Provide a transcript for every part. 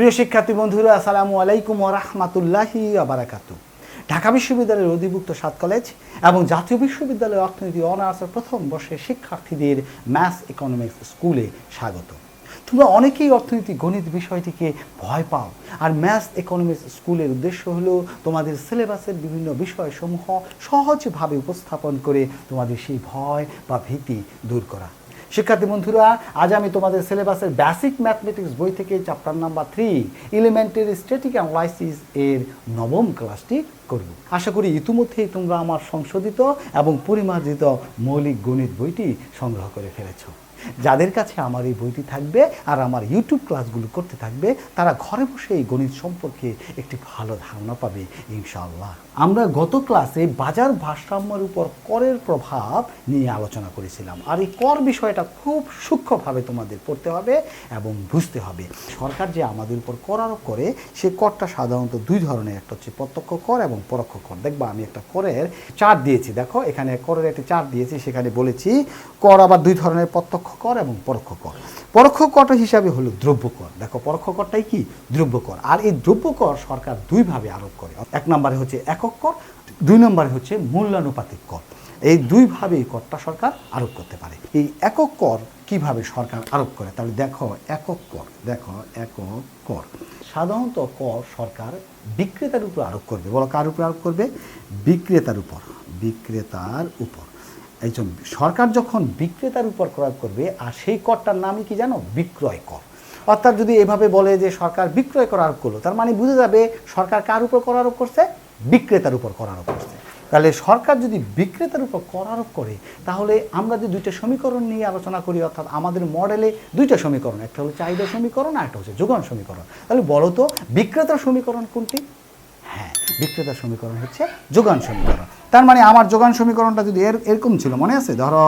প্রিয় শিক্ষার্থী বন্ধুরা, আসসালামু আলাইকুম রহমাতুল্লাহি আবারাকাতু ঢাকা বিশ্ববিদ্যালয়ের অধিভুক্ত সাত কলেজ এবং জাতীয় বিশ্ববিদ্যালয়ের অর্থনীতি অনার্সের প্রথম বর্ষের শিক্ষার্থীদের ম্যাথস ইকোনমিক্স স্কুলে স্বাগত। তোমরা অনেকেই অর্থনীতি, গণিত বিষয়টিকে ভয় পাও আর ম্যাথস ইকোনমিক্স স্কুলের উদ্দেশ্য হলো তোমাদের সিলেবাসের বিভিন্ন বিষয়সমূহ সহজভাবে উপস্থাপন করে তোমাদের সেই ভয় বা ভীতি দূর করা। শিক্ষার্থী বন্ধুরা, আজ আমি তোমাদের সিলেবাসের বেসিক ম্যাথমেটিক্স বই থেকে chapter number three elementary static analysis এর নবম ক্লাসটি করব। আশা করি ইতিমধ্যেই তোমরা আমার সংশোধিত এবং পরিমার্জিত মৌলিক গণিত বইটি সংগ্রহ করে ফেলেছো। যাদের কাছে আমার এই বইটি থাকবে আর আমার ইউটিউব ক্লাসগুলো করতে থাকবে, তারা ঘরে বসে এই গণিত সম্পর্কে একটি ভালো ধারণা পাবে, ইনশাআল্লাহ। আমরা গত ক্লাসে বাজার ভারসাম্যের উপর করের প্রভাব নিয়ে আলোচনা করেছিলাম, আর এই কর বিষয়টা খুব সূক্ষ্মভাবে তোমাদের পড়তে হবে এবং বুঝতে হবে। সরকার যে আমাদের উপর কর আরোপ করে, সে করটা সাধারণত দুই ধরনের, একটা হচ্ছে প্রত্যক্ষ কর এবং পরোক্ষ কর। দেখবা, আমি একটা করের চার দিয়েছি, দেখো, এখানে করের একটি চার দিয়েছি, সেখানে বলেছি, কর আবার দুই ধরনের, প্রত্যক্ষ কর এবং পরোক্ষ কর পরোক্ষ করটা হিসাবে হলো দ্রব্য কর দেখো পরোক্ষ করটাই কি? দ্রব্য কর আর এই দ্রব্য কর সরকার দুইভাবে আরোপ করে। এক নম্বরে হচ্ছে একক কর, দুই নম্বরে হচ্ছে মূল্যানুপাতিক কর। এই দুইভাবে এই করটা সরকার আরোপ করতে পারে। এই একক কর কীভাবে সরকার আরোপ করে? তাহলে দেখো, একক কর, দেখো, একক কর। সাধারণত কর সরকার বিক্রেতার উপর আরোপ করবে। বলো কার উপর আরোপ করবে? বিক্রেতার উপর। বিক্রেতার উপর। এই জন্য সরকার যখন বিক্রেতার উপর ক্রয় করবে, আর সেই করটার নামই কি জানো? বিক্রয় কর। অর্থাৎ যদি এভাবে বলে যে সরকার বিক্রয় কর আরোপ করল, তার মানে বুঝে যাবে সরকার কার উপর কর আরোপ করছে? বিক্রেতার উপর কর আরোপ করছে। তাহলে সরকার যদি বিক্রেতার উপর কর আরোপ করে, তাহলে আমরা যে দুইটা সমীকরণ নিয়ে আলোচনা করি, অর্থাৎ আমাদের মডেলে দুইটা সমীকরণ, একটা হলো চাহিদা সমীকরণ আর একটা হচ্ছে যোগান সমীকরণ। তাহলে বলো তো, বিক্রেতার সমীকরণ কোনটি? হ্যাঁ বিক্রেতার সমীকরণ হচ্ছে যোগান সমীকরণ। তার মানে আমার যোগান সমীকরণটা যদি এর এরকম ছিল, মনে আছে? ধরো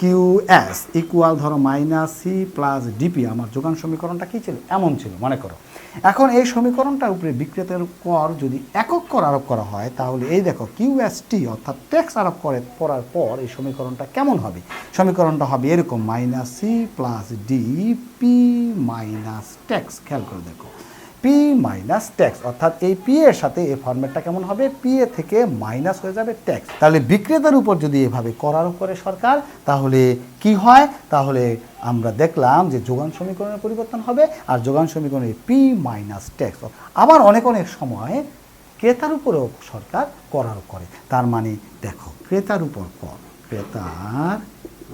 কিউ এস ইকুয়াল ধরো minus C plus D P আমার যোগান সমীকরণটা কী ছিল? এমন ছিল, মনে করো। এখন এই সমীকরণটার উপরে বিক্রেতার কর যদি একক কর আরোপ করা হয়, তাহলে এই দেখো, কিউ এস টি অর্থাৎ ট্যাক্স আরোপ করে, করার পর এই সমীকরণটা কেমন হবে? সমীকরণটা হবে এরকম minus C plus D P minus tax খেয়াল করে দেখো। পি মাইনাস ট্যাক্স অর্থাৎ এই পি এর সাথে এই ফর্মেটটা কেমন হবে? পি এ থেকে মাইনাস হয়ে যাবে ট্যাক্স তাহলে বিক্রেতার উপর যদি এভাবে করার করে সরকার, তাহলে কি হয়? তাহলে আমরা দেখলাম যে যোগান সমীকরণের পরিবর্তন হবে, আর যোগান সমীকরণে পি মাইনাস ট্যাক্স আবার অনেক অনেক সময় ক্রেতার উপরেও সরকার করার করে। তার মানে দেখো, ক্রেতার উপর কর, ক্রেতার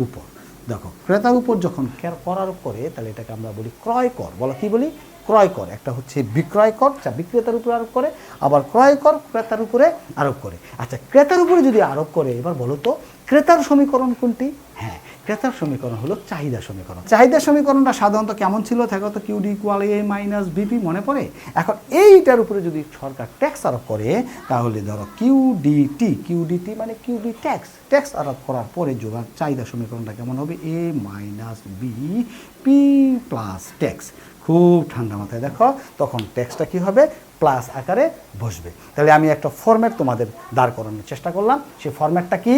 উপর। দেখো, ক্রেতার উপর যখন করার করে, তাহলে এটাকে আমরা বলি ক্রয় কর। বলো, কি বলি? ক্রয় কর। একটা হচ্ছে বিক্রয় কর, যা বিক্রেতার উপরে আরোপ করে, আবার ক্রয় কর, ক্রেতার উপরে আরোপ করে। আচ্ছা ক্রেতার উপরে যদি আরোপ করে, এবার বলো তো, ক্রেতার সমীকরণ কোনটি? হ্যাঁ ক্রেতার সমীকরণ হলো চাহিদা সমীকরণ। চাহিদা সমীকরণটা সাধারণত কেমন ছিল? থাকে তো Q D equal A minus B P মনে পড়ে? এখন এইটার উপরে যদি সরকার ট্যাক্স আরোপ করে, তাহলে ধরো কিউডিটি কিউডিটি মানে কিউডি ট্যাক্স ট্যাক্স আরোপ করার পরে যোগান, চাহিদা সমীকরণটা কেমন হবে? A minus B P plus tax খুব ঠান্ডা মাথায়, দেখো? তখন ট্যাক্সটা কি হবে? প্লাস আকারে বসবে। তাহলে আমি একটা ফরম্যাট তোমাদের দাঁড় করানোর চেষ্টা করলাম। সেই ফরম্যাটটা কি?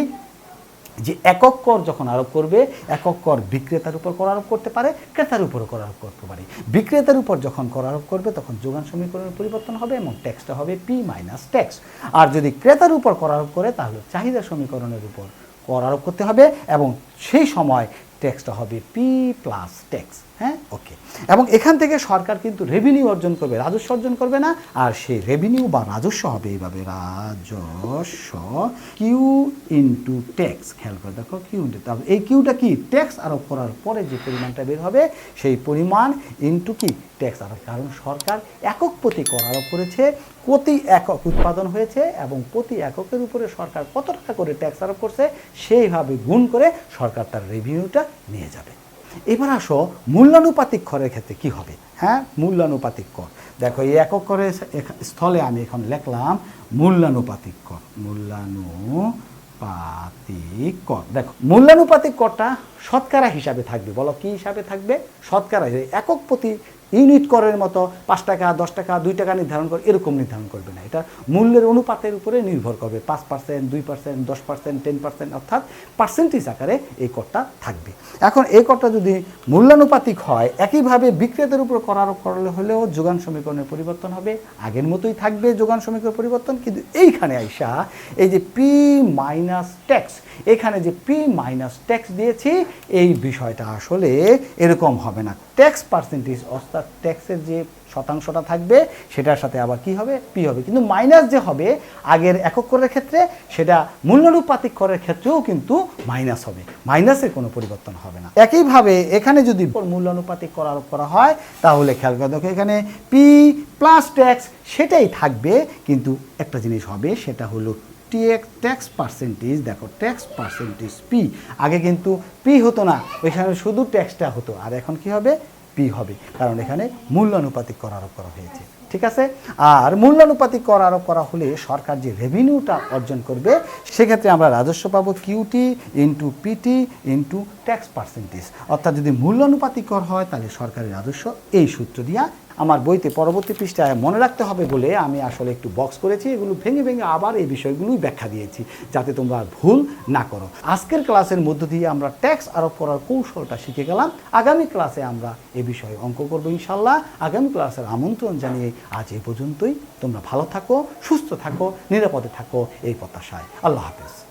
যে একক কর যখন আরোপ করবে, একক কর বিক্রেতার উপর কর আরোপ করতে পারে, ক্রেতার উপরও কর আরোপ করতে পারে। বিক্রেতার উপর যখন কর আরোপ করবে, তখন যোগান সমীকরণের পরিবর্তন হবে এবং ট্যাক্সটা হবে পি মাইনাস ট্যাক্স আর যদি ক্রেতার উপর কর আরোপ করে, তাহলে চাহিদা সমীকরণের উপর কর আরোপ করতে হবে এবং সেই সময় ট্যাক্সটা হবে পি প্লাস ট্যাক্স হ্যাঁ? ওকে এবং এখান থেকে সরকার কিন্তু রেভিনিউ অর্জন করবে, রাজস্ব অর্জন করবে না, আর সেই রেভিনিউ বা রাজস্ব হবে এইভাবে রাজস্ব কিউ ইন্টু ট্যাক্স খেয়াল করে দেখো কিউ ইন্টু এই কিউটা কি? ট্যাক্স আরোপ করার পরে যে পরিমাণটা বের হবে, সেই পরিমাণ ইন্টু কি? ট্যাক্স আরোপ। কারণ সরকার একক প্রতি কর আরোপ করেছে, প্রতি একক উৎপাদন হয়েছে এবং প্রতি এককের উপরে সরকার কত টাকা করে ট্যাক্স আরোপ করছে, সেইভাবে গুণ করে সরকার তার রেভিনিউটা নিয়ে যাবে। এবার আসো মূল্যানুপাতিক করের ক্ষেত্রে কি হবে? হ্যাঁ মূল্যানুপাতিক কর দেখো, এই একক করে স্থলে আমি এখন লিখলাম মূল্যানুপাতিক কর মূল্যানুপাতিক কর দেখো, মূল্যানুপাতিক করটা শতকরা হিসাবে থাকবে। বলো কি হিসাবে থাকবে? শতকরা হিসেবে। একক প্রতি ইউনিট করের মতো পাঁচ টাকা, দশ টাকা, দুই টাকা নির্ধারণ করে, এরকম নির্ধারণ করবে না। এটা মূল্যের অনুপাতের উপরে নির্ভর করবে। পাঁচ পার্সেন্ট দুই পার্সেন্ট দশ পার্সেন্ট টেন পার্সেন্ট অর্থাৎ পার্সেন্টেজ আকারে এই করটা থাকবে। এখন এই করটা যদি মূল্যানুপাতিক হয়, একইভাবে বিক্রেতার উপর করার করলে হলেও যোগান সমীকরণের পরিবর্তন হবে। আগের মতোই থাকবে যোগান সমীকরণ পরিবর্তন, কিন্তু এইখানে আইসা এই যে পি মাইনাস ট্যাক্স এখানে যে পি মাইনাস ট্যাক্স দিয়েছি, এই বিষয়টা আসলে এরকম হবে না। ট্যাক্স পার্সেন্টেজ অর্থাৎ ট্যাক্সের যে শতাংশটা থাকবে, সেটার সাথে আবার কি হবে? পি হবে। কিন্তু মাইনাস যে হবে, আগের একক করের ক্ষেত্রে, সেটা মূল্যানুপাতিক করের ক্ষেত্রেও কিন্তু মাইনাস হবে। মাইনাসের কোনো পরিবর্তন হবে না। একইভাবে, এখানে যদি মূল্যানুপাতিক করা আরোপ করা হয়, তাহলে খেয়াল করে দেখো, এখানে পি প্লাস ট্যাক্স সেটাই থাকবে, কিন্তু একটা জিনিস হবে, সেটা হলো টিএক্স ট্যাক্স পার্সেন্টেজ দেখো ট্যাক্স পার্সেন্টেজ পি আগে কিন্তু পি হতো না, এখানে শুধু ট্যাক্সটা হতো, আর এখন কি হবে? পি হবে, কারণ এখানে মূল্যানুপাতিক কর আরোপ করা হয়েছে, ঠিক আছে? আর মূল্যানুপাতিক কর আরোপ করা হলে সরকার যে রেভিনিউটা অর্জন করবে, সেক্ষেত্রে আমরা রাজস্ব পাবো Q T into P T into tax percentage অর্থাৎ যদি মূল্যানুপাতিক কর হয়, তাহলে সরকারের রাজস্ব এই সূত্র দিয়া আমার বইতে পরবর্তী পৃষ্ঠায় মনে রাখতে হবে বলে আমি আসলে একটু বক্স করেছি, এগুলো ভেঙে ভেঙে আবার এই বিষয়গুলোই ব্যাখ্যা দিয়েছি, যাতে তোমরা ভুল না করো। আজকের ক্লাসের মধ্য দিয়ে আমরা ট্যাক্স আরোপ করার কৌশলটা শিখে গেলাম। আগামী ক্লাসে আমরা এ বিষয়ে অঙ্ক করব ইনশাল্লাহ। আগামী ক্লাসের আমন্ত্রণ জানিয়ে আজ এই পর্যন্তই। তোমরা ভালো থাকো, সুস্থ থাকো, নিরাপদে থাকো এই প্রত্যাশায়। আল্লাহ হাফেজ।